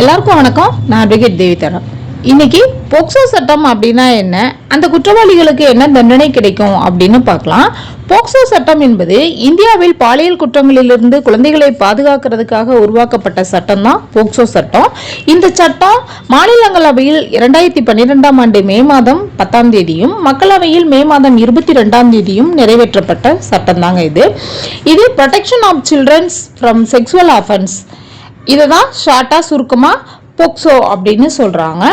எல்லாருக்கும் வணக்கம். நான் அட்வொகேட் தேவிதரன் இன்னைக்கு போக்சோ சட்டம் அப்படின்னா என்ன? அந்த குற்றவாளிகளுக்கு என்ன தண்டனை கிடைக்கும் அப்படின்னு பார்க்கலாம். போக்சோ சட்டம் என்பது இந்தியாவில் பாலியல் குற்றங்களிலிருந்து குழந்தைகளை பாதுகாக்கிறதுக்காக உருவாக்கப்பட்ட சட்டம் தான் போக்சோ சட்டம். இந்த சட்டம் மாநிலங்களவையில் இரண்டாயிரத்தி பன்னிரெண்டாம் ஆண்டு மே மாதம் பத்தாம் தேதியும் மக்களவையில் மே மாதம் இருபத்தி ரெண்டாம் தேதியும் நிறைவேற்றப்பட்ட சட்டம் தாங்க இது. இது protection of children's from sexual offences இதை தான் ஷார்ட்டாக சுருக்கமாக போக்சோ அப்படின்னு சொல்கிறாங்க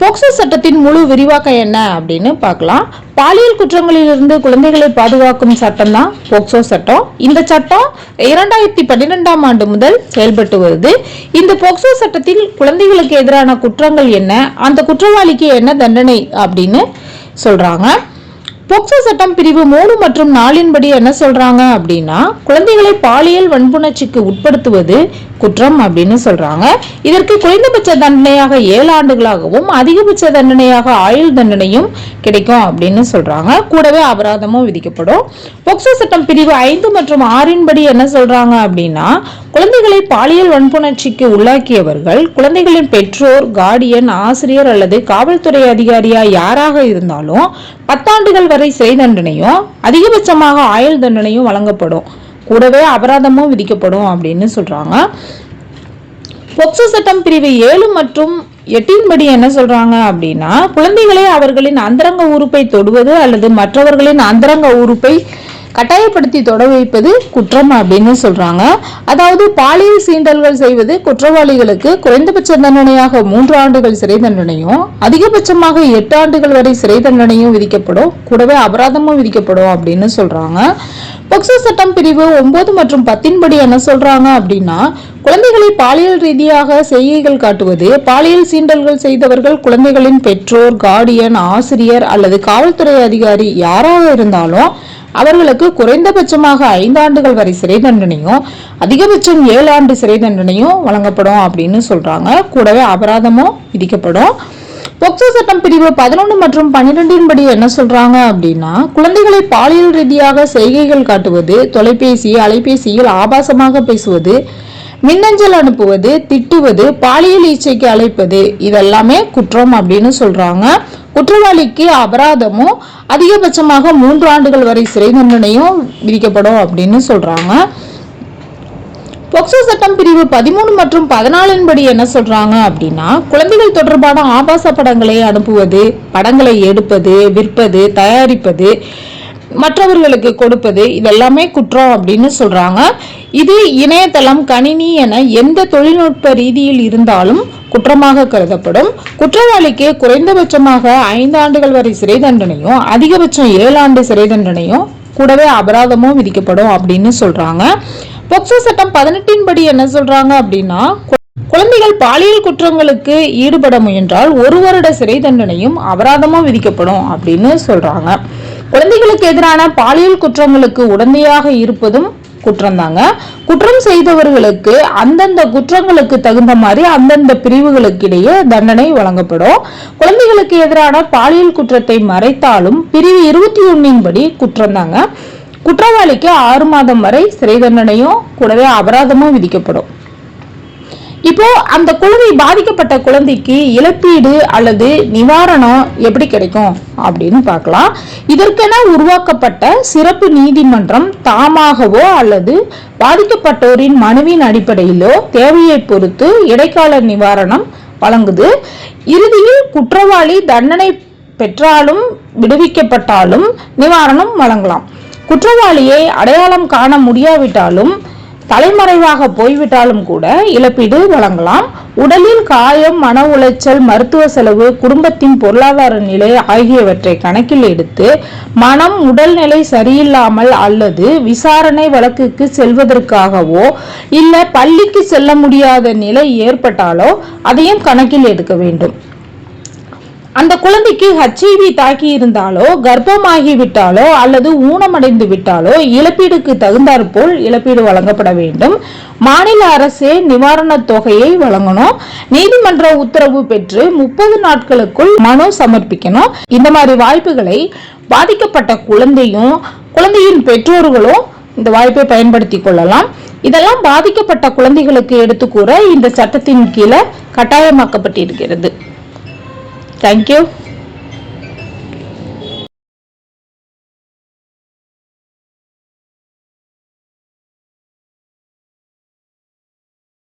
போக்சோ சட்டத்தின் முழு விரிவாக்கம் என்ன அப்படின்னு பார்க்கலாம். பாலியல் குற்றங்களிலிருந்து குழந்தைகளை பாதுகாக்கும் சட்டம் தான் போக்சோ சட்டம். இந்த சட்டம் இரண்டாயிரத்தி பன்னிரெண்டாம் ஆண்டு முதல் செயல்பட்டு வருது. இந்த போக்சோ சட்டத்தில் குழந்தைகளுக்கு எதிரான குற்றங்கள் என்ன? அந்த குற்றவாளிக்கு என்ன தண்டனை அப்படின்னு சொல்றாங்க. போக்சோ சட்டம் பிரிவு மூணு மற்றும் நாலின்படி என்ன சொல்றாங்க அப்படின்னா குழந்தைகளை பாலியல் வன்புணர்ச்சிக்கு உட்படுத்துவது குற்றம் அப்படின்னு சொல்றாங்க. இதற்கு குறைந்தபட்ச தண்டனையாக ஏழு ஆண்டுகளாகவும் அதிகபட்ச தண்டனையாக ஆயுள் தண்டனையும் கிடைக்கும் அப்படின்னு சொல்றாங்க. கூடவே அபராதமும் விதிக்கப்படும். பொக்சோ சட்டம் பிரிவு ஐந்து மற்றும் ஆறின்படி என்ன சொல்றாங்க அப்படின்னா குழந்தைகளை பாலியல் வன்புணர்ச்சிக்கு உள்ளாக்கியவர்கள் குழந்தைகளின் பெற்றோர் கார்டியன் ஆசிரியர் அல்லது காவல்துறை அதிகாரியா யாராக இருந்தாலும் பத்தாண்டுகள் வரை சிறை தண்டனையும் அதிகபட்சமாக ஆயுள் தண்டனையும் வழங்கப்படும். கூடவே அபராதமும் விதிக்கப்படும் அப்படின்னு சொல்றாங்க. பொக்சோ சட்டம் பிரிவு ஏழு மற்றும் எட்டின்படி என்ன சொல்றாங்க அப்படின்னா குழந்தைகளை அவர்களின் அந்தரங்க உறுப்பை தொடுவது அல்லது மற்றவர்களின் அந்தரங்க உறுப்பை கட்டாயப்படுத்தி தொட வைப்பது குற்றம் அப்படின்னு சொல்றாங்க. அதாவது பாலியல் சீண்டல்கள் செய்வது குற்றவாளிகளுக்கு குறைந்தபட்ச தண்டனையாக மூன்று ஆண்டுகள் சிறை தண்டனையும் அதிகபட்சமாக எட்டு ஆண்டுகள் வரை சிறை தண்டனையும் விதிக்கப்படும் கூடவே அபராதமும் விதிக்கப்படும் அப்படின்னு சொல்றாங்க. பொக்சோ சட்டம் பிரிவு ஒன்பது மற்றும் பத்தின்படி என்ன சொல்றாங்க அப்படின்னா குழந்தைகளை பாலியல் ரீதியாக செய்கைகள் காட்டுவது பாலியல் சீண்டல்கள் செய்தவர்கள் குழந்தைகளின் பெற்றோர் கார்டியன் ஆசிரியர் அல்லது காவல்துறை அதிகாரி யாராக இருந்தாலும் அவர்களுக்கு குறைந்தபட்சமாக ஐந்து ஆண்டுகள் வரை சிறை தண்டனையும் அதிகபட்சம் ஏழு ஆண்டு சிறை தண்டனையும் வழங்கப்படும் அப்படின்னு சொல்றாங்க. கூடவே அபராதமும் விதிக்கப்படும். பொக்சோ சட்டம் பிரிவு பதினொன்று மற்றும் பன்னிரெண்டின் படி என்ன சொல்றாங்க அப்படின்னா குழந்தைகளை பாலியல் ரீதியாக செய்கைகள் காட்டுவது தொலைபேசி அலைபேசியில் ஆபாசமாக பேசுவது மின்னஞ்சல் அனுப்புவது திட்டுவது பாலியல் இச்சைக்கு அழைப்பது இதெல்லாமே குற்றம் அப்படின்னு சொல்றாங்க. குற்றவாளிக்கு அபராதமும் அதிகபட்சமாக மூன்று ஆண்டுகள் வரை சிறை தண்டனையும் விதிக்கப்படும் அப்படின்னு சொல்றாங்க. போக்சோ சட்டம் பிரிவு பதிமூணு மற்றும் பதினாலின் படி என்ன சொல்றாங்க அப்படின்னா குழந்தைகள் தொடர்பான ஆபாச படங்களை அனுப்புவது படங்களை எடுப்பது விற்பது தயாரிப்பது மற்றவர்களுக்கு கொடுப்பது இதெல்லாமே குற்றம் அப்படின்னு சொல்றாங்க. இது இணையதளம் கணினி என எந்த தொழில்நுட்ப ரீதியில் இருந்தாலும் குற்றமாக கருதப்படும். குற்றவாளிக்கு குறைந்தபட்சமாக ஐந்து ஆண்டுகள் வரை சிறை தண்டனையும் அதிகபட்சம் ஏழு ஆண்டு சிறை தண்டனையும் கூடவே அபராதமும் விதிக்கப்படும் அப்படின்னு சொல்றாங்க. பொக்சோ சட்டம் பதினெட்டின் படி என்ன சொல்றாங்க அப்படின்னா கு- குழந்தைகள் பாலியல் குற்றங்களுக்கு ஈடுபட முயன்றால் ஒரு வருட சிறை தண்டனையும் அபராதமும் விதிக்கப்படும் அப்படின்னு சொல்றாங்க. குழந்தைகளுக்கு எதிரான பாலியல் குற்றங்களுக்கு உடந்தையாக இருப்பதும் குற்றம்தாங்க. குற்றம் செய்தவர்களுக்கு அந்தந்த குற்றங்களுக்கு தகுந்த மாதிரி அந்தந்த பிரிவுகளுக்கு இடையே தண்டனை வழங்கப்படும். குழந்தைகளுக்கு எதிரான பாலியல் குற்றத்தை மறைத்தாலும் பிரிவு இருபத்தி ஒன்னின் படி குற்றம்தாங்க. குற்றவாளிக்கு ஆறு மாதம் வரை சிறை தண்டனையும் கூடவே அபராதமும் விதிக்கப்படும். இப்போ அந்த குழந்தை பாதிக்கப்பட்ட குழந்தைக்கு இழப்பீடு அல்லது நிவாரணம் எப்படி கிடைக்கும் அப்படின்னு பார்க்கலாம். இதற்கென உருவாக்கப்பட்ட சிறப்பு நீதிமன்றம் தாமாகவோ அல்லது பாதிக்கப்பட்டோரின் மனுவின் அடிப்படையிலோ தேவையை பொறுத்து இடைக்கால நிவாரணம் வழங்குது. இறுதியில் குற்றவாளி தண்டனை பெற்றாலும் விடுவிக்கப்பட்டாலும் நிவாரணம் வழங்கலாம். குற்றவாளியை அடையாளம் காண முடியாவிட்டாலும் தலைமறைவாக போய்விட்டாலும் கூட இழப்பீடு வழங்கலாம். உடலில் காயம் மன உளைச்சல் மருத்துவ செலவு குடும்பத்தின் பொருளாதார நிலை ஆகியவற்றை கணக்கில் எடுத்து மனம் உடல்நிலை சரியில்லாமல் அல்லது விசாரணை வழக்குக்கு செல்வதற்காகவோ இல்லை பள்ளிக்கு செல்ல முடியாத நிலை ஏற்பட்டாலோ அதையும் கணக்கில் எடுக்க வேண்டும். அந்த குழந்தைக்கு ஹச்ஐவி தாக்கி இருந்தாலோ கர்ப்பமாகி விட்டாலோ அல்லது ஊனமடைந்து விட்டாலோ இழப்பீடுக்கு தகுந்தாற்போல் இழப்பீடு வழங்கப்பட வேண்டும். மாநில அரசே நிவாரணத் தொகையை வழங்கணும். நீதிமன்ற உத்தரவு பெற்று முப்பது நாட்களுக்குள் மனு சமர்ப்பிக்கணும். இந்த மாதிரி வாய்ப்புகளை பாதிக்கப்பட்ட குழந்தையும் குழந்தையின் பெற்றோர்களும் இந்த வாய்ப்பை பயன்படுத்தி கொள்ளலாம். இதெல்லாம் பாதிக்கப்பட்ட குழந்தைகளுக்கு எடுத்துக்கூற இந்த சட்டத்தின் கீழே கட்டாயமாக்கப்பட்டிருக்கிறது. Thank you.